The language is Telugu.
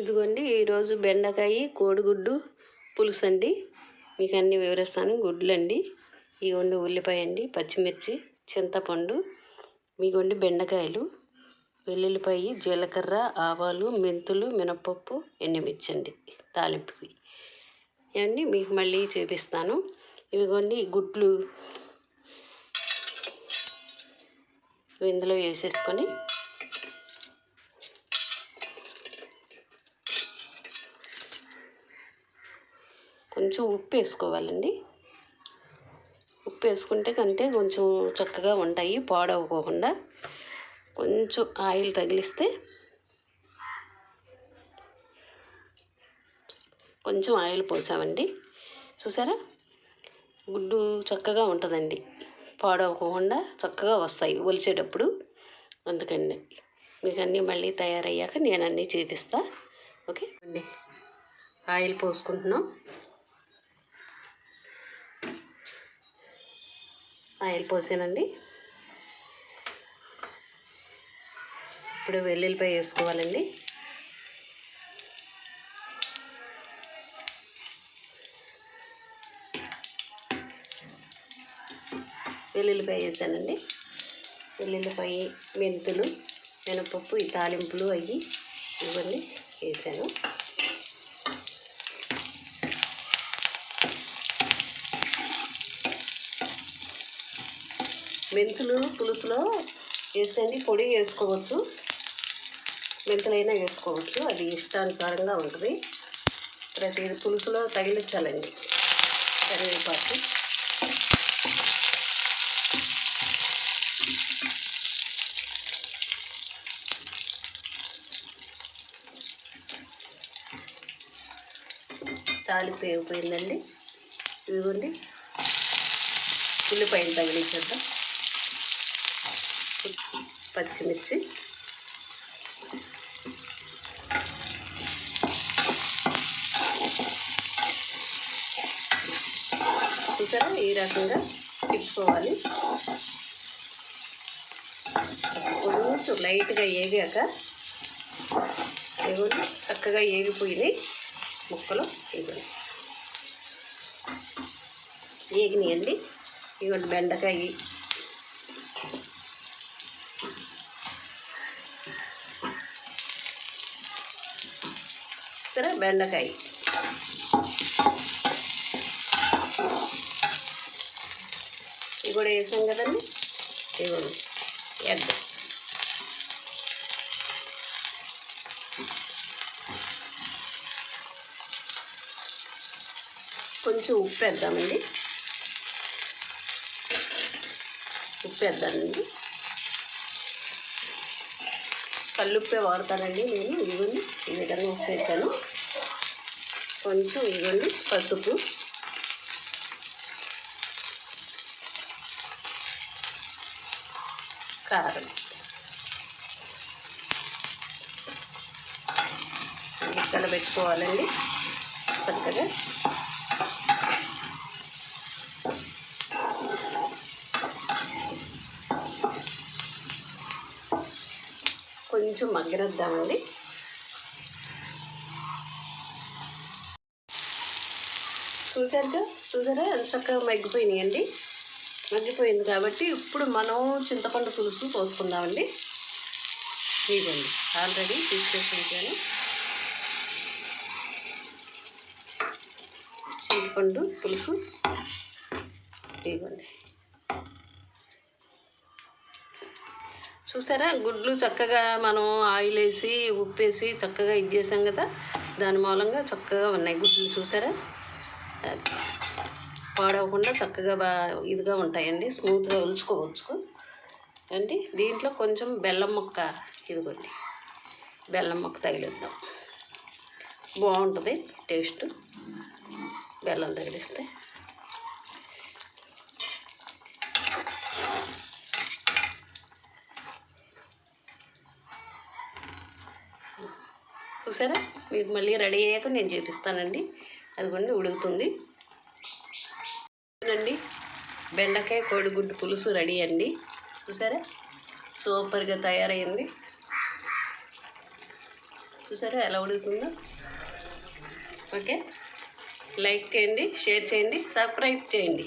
ఇదిగోండి ఈరోజు బెండకాయ కోడిగుడ్డు పులుసు అండి మీకు అన్ని వివరిస్తాను. గుడ్లు అండి ఇదిగోండి ఉల్లిపాయ అండి పచ్చిమిర్చి చింతపండు మీగోండి బెండకాయలు వెల్లుల్లిపాయ జీలకర్ర ఆవాలు మెంతులు మినపప్పు ఎండుమిర్చి అండి తాలింపువి. ఇవన్నీ మీకు మళ్ళీ చూపిస్తాను. ఇవిగోండి గుడ్లు. ఇందులో వేసేసుకొని కొంచెం ఉప్పు వేసుకోవాలండి. ఉప్పు వేసుకుంటే కంటే కొంచెం చక్కగా ఉంటాయి పాడవకోకుండా కొంచెం ఆయిల్ తగిలిస్తే కొంచెం ఆయిల్ పోసామండి. చూసారా? గుడ్డు చక్కగా ఉంటుందండి. పాడవకుండా చక్కగా వస్తాయి ఒలిచేటప్పుడు. అందుకండి మీకు అన్నీ మళ్ళీ తయారయ్యాక నేను అన్నీ చూపిస్తా. ఓకే? అండి ఆయిల్ పోసుకుంటున్నాం. ఆయిల్ పోసానండి. ఇప్పుడు వెల్లుల్లిపాయ వేసుకోవాలండి. వెల్లుల్లిపాయ వేసానండి. వెల్లుల్లిపాయ మెంతులు మినపప్పు ఈ తాలింపులు అవి ఇవన్నీ వేసాను. మెంతులు పులుసులో వేసండి పొడి వేసుకోవచ్చు. మెంతులైనా వేసుకోవచ్చు. అది ఇష్టానుసారంగా ఉంటుంది. ప్రతి పులుసులో తగిలించాలండి. కరివేపాకు. తాలింపు వేగిపోయిందండి. ఇదిగోండి. ఉల్లిపాయలు తగిలించేద్దాం. పచ్చిమిర్చి. చూసారా? ఈ రకంగా తిప్పుకోవాలి. కొంచెం లైట్గా ఏగాక ఇదిగోండి చక్కగా ఏగిపోయినాయి ముక్కలు ఇవ్వండి ఏగినాయండి. ఇవ్వండి బెండకాయ సరే బెండకాయ. ఇవి కూడా వేసాం కదండి. ఇవ్వండి ఎగ్. కొంచెం ఉప్పు వేద్దామండి. ఉప్పు వేద్దామండి. కల్లుప్పే వాడతానండి నేను. ఇవన్నీ ఈ విధంగా ఉప్పు కొంచెం ఇవ్వండి. పసుపు. కారం. ముక్కలు పెట్టుకోవాలండి చక్కగా. కొంచెం మగ్గనిద్దామండి చూసారుగా చూసారా? ఎంత చక్కగా మగ్గిపోయినాయండి. మగ్గిపోయింది కాబట్టి ఇప్పుడు మనం చింతపండు పులుసు పోసుకుందామండి. ఇదిగోండి ఆల్రెడీ తీసుకేసి ఉంచాను చింతపండు పులుసు. ఇదిగోండి. చూసారా? గుడ్లు చక్కగా మనం ఆయిల్ వేసి ఉప్పు వేసి చక్కగా ఇది చేసాం కదా? దాని మూలంగా చక్కగా ఉన్నాయి గుడ్లు. చూసారా? పాడవకుండా చక్కగా బా ఇదిగా ఉంటాయండి. స్మూత్గా ఉలుచుకోవచ్చు అండి దీంట్లో కొంచెం బెల్లం ముక్క ఇదిగోండి. బెల్లం ముక్క తగిలిద్దాం. బాగుంటుంది టేస్ట్. బెల్లం తగిలిస్తే చూసారా? మీకు మళ్ళీ రెడీ అయ్యాక నేను చూపిస్తానండి. అదిగోండి ఉడుకుతుంది. అండి బెండకాయ కోడిగుడ్డు పులుసు రెడీ అండి. చూసారా? సూపర్గా తయారైంది. చూసారా ఎలా ఉడుకుతుందో? ఓకే. లైక్ చేయండి షేర్ చేయండి సబ్స్క్రైబ్ చేయండి.